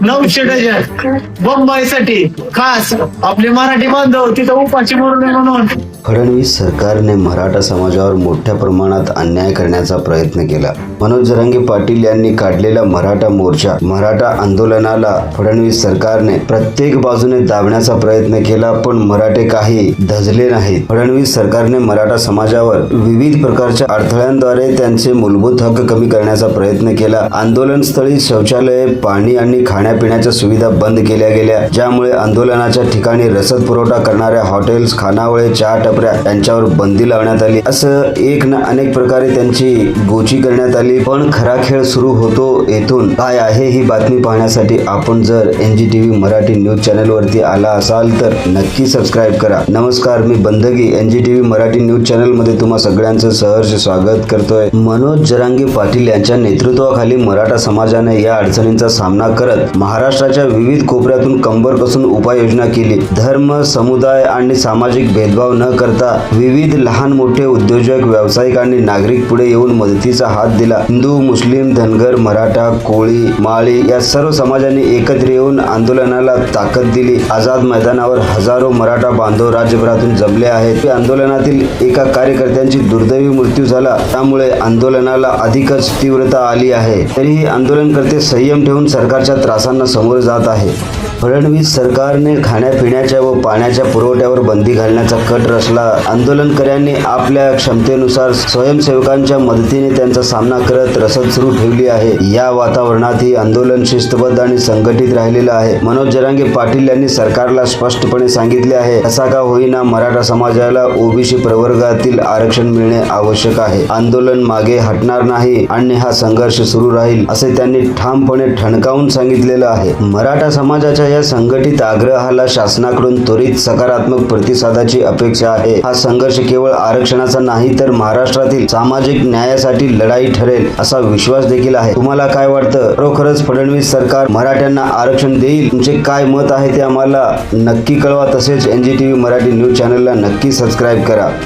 नऊशे खास आपले मराठी बांधव तिथं उपाशी मरू नये म्हणून. फडणवीस सरकारने मराठा समाजावर मोठ्या प्रमाणात अन्याय करण्याचा प्रयत्न केला. मनोज जरांगे पाटील यांनी काढलेला मराठा मोर्चा मराठा आंदोलनाला फडणवीस सरकारने प्रत्येक बाजूने दाबण्याचा प्रयत्न केला पण मराठे काही धजले नाहीत. फडणवीस सरकारने मराठा समाजावर विविध प्रकारच्या अडथळ्यांद्वारे त्यांचे मूलभूत हक्क कमी करण्याचा प्रयत्न केला. आंदोलनस्थळी शौचालये पाणी आणि खाण्यापिण्याच्या सुविधा बंद केल्या गेल्या ज्यामुळे आंदोलनाच्या ठिकाणी रसद पुरवठा करणाऱ्या हॉटेल्स खानावळे चहा टपऱ्या यांच्यावर बंदी लावण्यात आली. असं एक ना अनेक प्रकारे त्यांची गोची करण्यात आली. पण खरा खेळ सुरू होतो येथून. काय आहे ही बातमी पाहण्यासाठी आपण जर N G T V Marathi news चॅनलवरती आला असाल तर नक्की सबस्क्राईब करा. नमस्कार मी बंदगी N G T V Marathi news चॅनलमध्ये तुम्हा सगळ्यांचं सहर्ष स्वागत करतोय. मनोज जरांगी पाटील यांच्या नेतृत्वाखाली मराठा समाजाने या अडचणींचा सामना करत महाराष्ट्राच्या विविध कोपऱ्यातून कंबर कसून उपाययोजना केली. धर्म समुदाय आणि सामाजिक भेदभाव न करता विविध लहान मोठे उद्योजक व्यावसायिक आणि नागरिक पुढे येऊन मदतीचा हात दिला. हिंदू मुस्लिम धनगर मराठा कोळी माळी या सर्व समाजांनी एकत्र येऊन आंदोलनाला ताकद दिली. आझाद मैदानावर हजारो मराठा बांधव राज्यभरातून जमले आहेत. आंदोलनातील एका कार्यकर्त्यांची दुर्दैवी मृत्यू झाला. त्यामुळे आंदोलनाला अधिकच तीव्रता आली आहे. तरीही आंदोलनकर्ते संयम ठेवून सरकारच्या त्रास त्रासांना समोर जात आहे. फडणवीस सरकारने खाण्यापिण्याच्या व पाण्याच्या पुरवठ्यावर बंदी घालण्याचा कट रचला. आंदोलनकऱ्यांनी आपल्या क्षमतेनुसार स्वयंसेवकांच्या मदतीने त्यांचा सामना करत रसद सुरू ठेवली आहे. या वातावरणात ही आंदोलन शिस्तबद्ध आणि संघटित राहिलेलं आहे. मनोज जरांगे पाटील यांनी सरकारला स्पष्टपणे सांगितले आहे असा का होईना मराठा समाजाला ओबीसी प्रवर्गातील आरक्षण मिळणे आवश्यक आहे. आंदोलन मागे हटणार नाही आणि हा संघर्ष सुरू राहील असे त्यांनी ठामपणे ठणकावून सांगितले घेतलेलं आहे. मराठा समाजाच्या या संघटित आग्रहाला शासनाकडून त्वरित सकारात्मक प्रतिसादाची अपेक्षा आहे. हा संघर्ष केवळ आरक्षणाचा नाही तर महाराष्ट्रातील सामाजिक न्यायासाठी लढाई ठरेल असा विश्वास देखील आहे. तुम्हाला काय वाटतं? खरोखरच फडणवीस सरकार मराठ्यांना आरक्षण देईल? तुमचे काय मत आहे ते आम्हाला नक्की कळवा. तसेच एन जी मराठी न्यूज चॅनलला नक्की सबस्क्राईब करा.